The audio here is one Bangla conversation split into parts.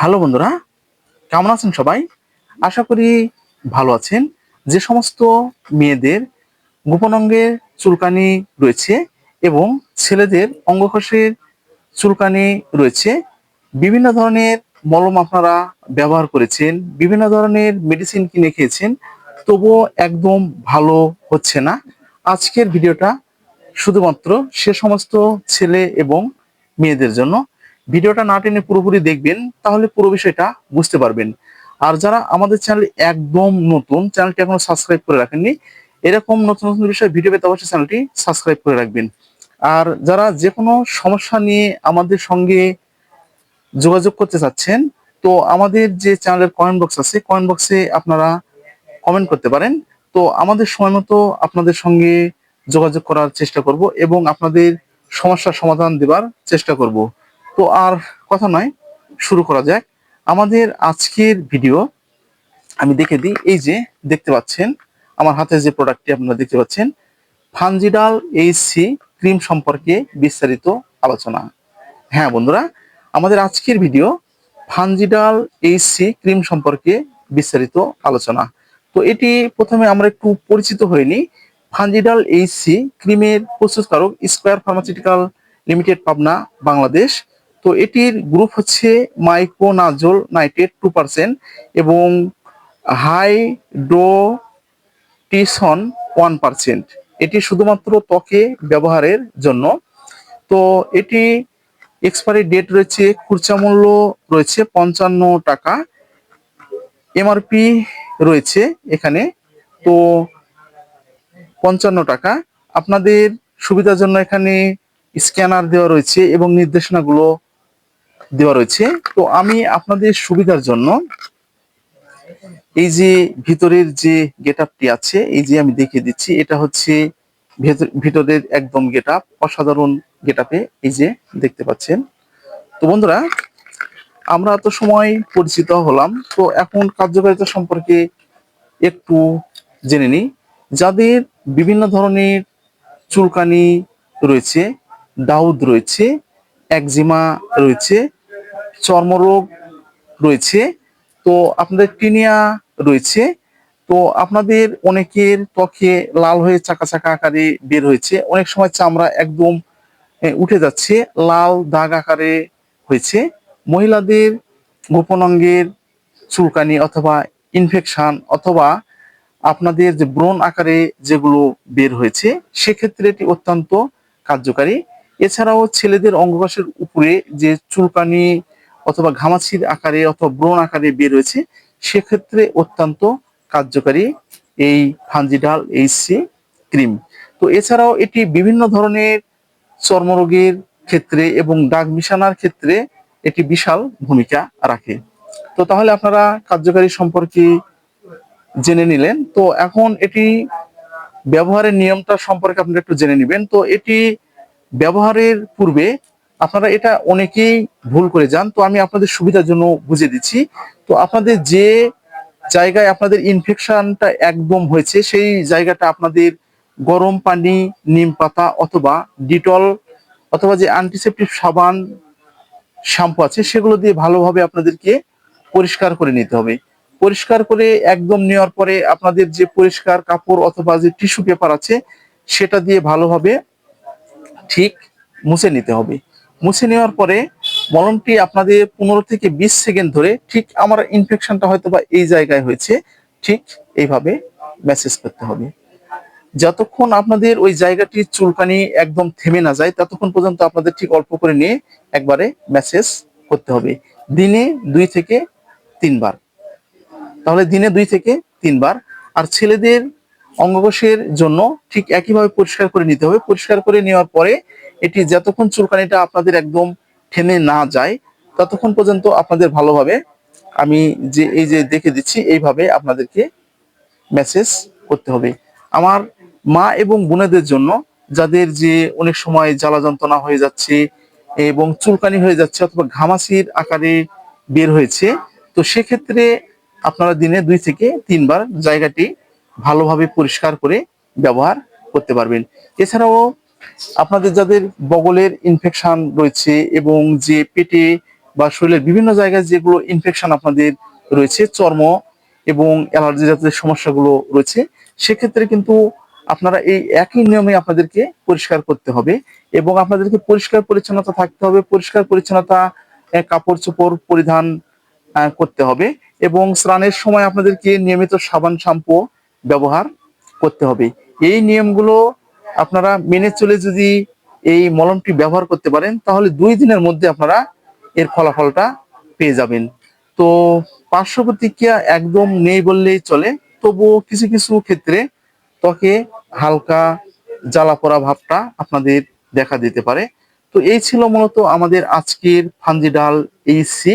হ্যালো বন্ধুরা, কেমন আছেন সবাই? আশা করি ভালো আছেন। যে সমস্ত মেয়েদের গোপন অঙ্গের চুলকানি রয়েছে এবং ছেলেদের অঙ্গকোষের চুলকানি রয়েছে, বিভিন্ন ধরনের মলম আপনারা ব্যবহার করেছেন, বিভিন্ন ধরনের মেডিসিন কিনে খেয়েছেন, তবুও একদম ভালো হচ্ছে না। আজকের ভিডিওটা শুধুমাত্র সে সমস্ত ছেলে এবং মেয়েদের জন্য। ভিডিওটা না টেনে পুরোপুরি দেখবেন, তাহলে পুরো বিষয়টা বুঝতে পারবেন। আর যারা আমাদের চ্যানেল একদম নতুন, চ্যানেলটি এখনও সাবস্ক্রাইব করে রাখেননি, এরকম নতুন নতুন বিষয়ে ভিডিও পেতে অবশ্যই চ্যানেলটি সাবস্ক্রাইব করে রাখবেন। আর যারা যে কোনো সমস্যা নিয়ে আমাদের সঙ্গে যোগাযোগ করতে চাচ্ছেন, তো আমাদের যে চ্যানেলের কমেন্ট বক্স আছে কমেন্ট বক্সে আপনারা কমেন্ট করতে পারেন। তো আমাদের সময় মতো আপনাদের সঙ্গে যোগাযোগ করার চেষ্টা করব এবং আপনাদের সমস্যার সমাধান দেবার চেষ্টা করব। তো আর কথা নয়, শুরু করা যাক। আমাদের আজকের ভিডিও আমি দেখে দিই। এই যে দেখতে পাচ্ছেন, আমার হাতে যে প্রোডাক্টটি আপনারা দেখতে পাচ্ছেন, ফানজিডাল এইচসি ক্রিম সম্পর্কে বিস্তারিত আলোচনা। হ্যাঁ বন্ধুরা, আমাদের আজকের ভিডিও ফানজিডাল এইচসি ক্রিম সম্পর্কে বিস্তারিত আলোচনা। তো এটি প্রথমে আমরা একটু পরিচিত হইনি ফানজিডাল এইচসি ক্রিমের প্রস্তুতকারক Square Pharmaceutical Limited Pabna, Bangladesh. তো এটির গ্রুপ হচ্ছে মাইক্রোনাজোল নাইট্রেট টু পার্সেন্ট এবং হাইড্রোটিসন ওয়ান পার্সেন্ট এটি শুধুমাত্র ত্বকে ব্যবহারের জন্য। তো এটি এক্সপায়ারি ডেট রয়েছে, খুচরা মূল্য রয়েছে পঞ্চান্ন টাকা। এমআরপি রয়েছে এখানে, তো পঞ্চান্ন টাকা। আপনাদের সুবিধার জন্য এখানে স্ক্যানার দেওয়া রয়েছে এবং নির্দেশনাগুলো দেওয়া রয়েছে। তো আমি আপনাদের সুবিধার জন্য এই যে ভিতরের যে গেট আপটি আছে, এই যে আমি দেখিয়ে দিচ্ছি, এটা হচ্ছে ভেতর- ভিতরের একদম গেট আপ অসাধারণ গেট এই যে দেখতে পাচ্ছেন। তো বন্ধুরা, আমরা তো সময় পরিচিত হলাম, তো এখন কার্যকারিতা সম্পর্কে একটু জেনে নিই। যাদের বিভিন্ন ধরনের চুলকানি রয়েছে, দাউদ রয়েছে, একজিমা রয়েছে চর্মরোগ রয়েছে, তো আপনাদের টিনিয়া রয়েছে, তো আপনাদের অনেকের ত্বকে লাল হয়ে চাকা চাকা আকারে বের হয়েছে, অনেক সময় চামড়া একদম উঠে যাচ্ছে, লাল দাগ আকারে হয়েছে। মহিলাদের গোপন অঙ্গের চুলকানি অথবা ইনফেকশন অথবা আপনাদের যে ব্রণ আকারে যেগুলো বের হয়েছে, সেক্ষেত্রে এটি অত্যন্ত কার্যকারী। এছাড়াও ছেলেদের অঙ্গকোষের উপরে যে চুলকানি অথবা ঘামাচির আকারে অথবা ব্রণ আকারে বের হয়েছে, সেক্ষেত্রে অত্যন্ত কার্যকারী এই ফানজিডাল এইচসি ক্রিম। তো এছাড়াও এটি বিভিন্ন ধরনের চর্মরোগের ক্ষেত্রে এবং দাগ মিশানোর ক্ষেত্রে এটি বিশাল ভূমিকা রাখে। তো তাহলে আপনারা কার্যকারী সম্পর্কে জেনে নিলেন। তো এখন এটি ব্যবহারের নিয়মটা সম্পর্কে আপনারা একটু জেনে নেবেন। তো এটি ব্যবহারের পূর্বে আপনারা এটা অনেকেই ভুল করে যান, তো আমি আপনাদের সুবিধার জন্য বুঝিয়ে দিচ্ছি। তো আপনাদের যে জায়গায় আপনাদের ইনফেকশনটা একদম হয়েছে, সেই জায়গাটা আপনাদের গরম পানি, নিম পাতা অথবা ডিটল অথবা যে অ্যান্টিসেপটিক সাবান শ্যাম্পু আছে, সেগুলো দিয়ে ভালোভাবে আপনাদেরকে পরিষ্কার করে নিতে হবে। পরিষ্কার করে একদম নেওয়ার পরে আপনাদের যে পরিষ্কার কাপড় অথবা যে টিস্যু পেপার আছে, সেটা দিয়ে ভালোভাবে ঠিক মুছে নিতে হবে। মুছে নেওয়ার পরে মলমটি আপনাদের পনেরো থেকে বিশ সেকেন্ড ধরে ঠিক আমার ইনফেকশনটা হয়তো বা এই জায়গায় হয়েছে, ঠিক এইভাবে মেসেজ করতে হবে। যতক্ষণ আপনাদের ওই জায়গাটির চুলকানি একদম থেমে না যায়, ততক্ষণ পর্যন্ত আপনাদের ঠিক অল্প করে নিয়ে একবারে মেসেজ করতে হবে। দিনে দুই থেকে তিনবার। তাহলে দিনে দুই থেকে তিনবার। আর ছেলেদের অঙ্গকোষের জন্য ঠিক একইভাবে পরিষ্কার করে নিতে হবে। পরিষ্কার করে নেওয়ার পরে এটি যতক্ষণ চুলকানিটা আপনাদের একদম ঠেনে না যায়, ততক্ষণ পর্যন্ত আপনাদের ভালোভাবে আমি যে, এই যে দেখে দিচ্ছি, এইভাবে আপনাদেরকে মেসেজ করতে হবে। আমার মা এবং বোনেদের জন্য যাদের যে অনেক সময় জ্বালা যন্ত্রণা হয়ে যাচ্ছে এবং চুলকানি হয়ে যাচ্ছে অথবা ঘামাচির আকারে বের হয়েছে, তো সেক্ষেত্রে আপনারা দিনে দুই থেকে তিনবার জায়গাটি ভালোভাবে পরিষ্কার করে ব্যবহার করতে পারবেন। এছাড়াও আপনাদের যাদের বগলের ইনফেকশন রয়েছে এবং যে পেটে বা শরীরের বিভিন্ন জায়গায় যেগুলো ইনফেকশন আপনাদের রয়েছে, চর্ম এবং অ্যালার্জি জাতীয় সমস্যাগুলো রয়েছে, সেক্ষেত্রে কিন্তু আপনারা এই একই নিয়মে আপনাদেরকে পরিষ্কার করতে হবে এবং আপনাদেরকে পরিষ্কার পরিচ্ছন্নতা থাকতে হবে। পরিষ্কার পরিচ্ছন্নতা কাপড় চোপড় পরিধান করতে হবে এবং স্নানের সময় আপনাদেরকে নিয়মিত সাবান, শ্যাম্পু ব্যবহার করতে হবে। এই নিয়মগুলো আপনারা মেনে চলে যদি এই মলমটি ব্যবহার করতে পারেন, তাহলে দুই দিনের মধ্যে আপনারা এর ফলাফলটা পেয়ে যাবেন। তো পার্শ্ব প্রতিক্রিয়া একদম নেই বললেই চলে তবুও কিছু কিছু ক্ষেত্রে ত্বকে হালকা জ্বালা পোড়া ভাবটা আপনাদের দেখা দিতে পারে। তো এই ছিল মূলত আমাদের আজকের ফানজিডাল এইসি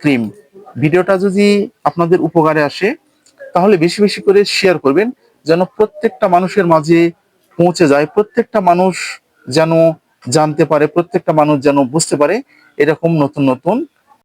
ক্রিম। ভিডিওটা যদি আপনাদের উপকারে আসে, তাহলে বেশি বেশি করে শেয়ার করবেন, যেন প্রত্যেকটা মানুষের মাঝে পৌঁছে যায়, প্রত্যেকটা মানুষ যেন জানতে পারে, প্রত্যেকটা মানুষ যেন বুঝতে পারে, এরকম নতুন নতুন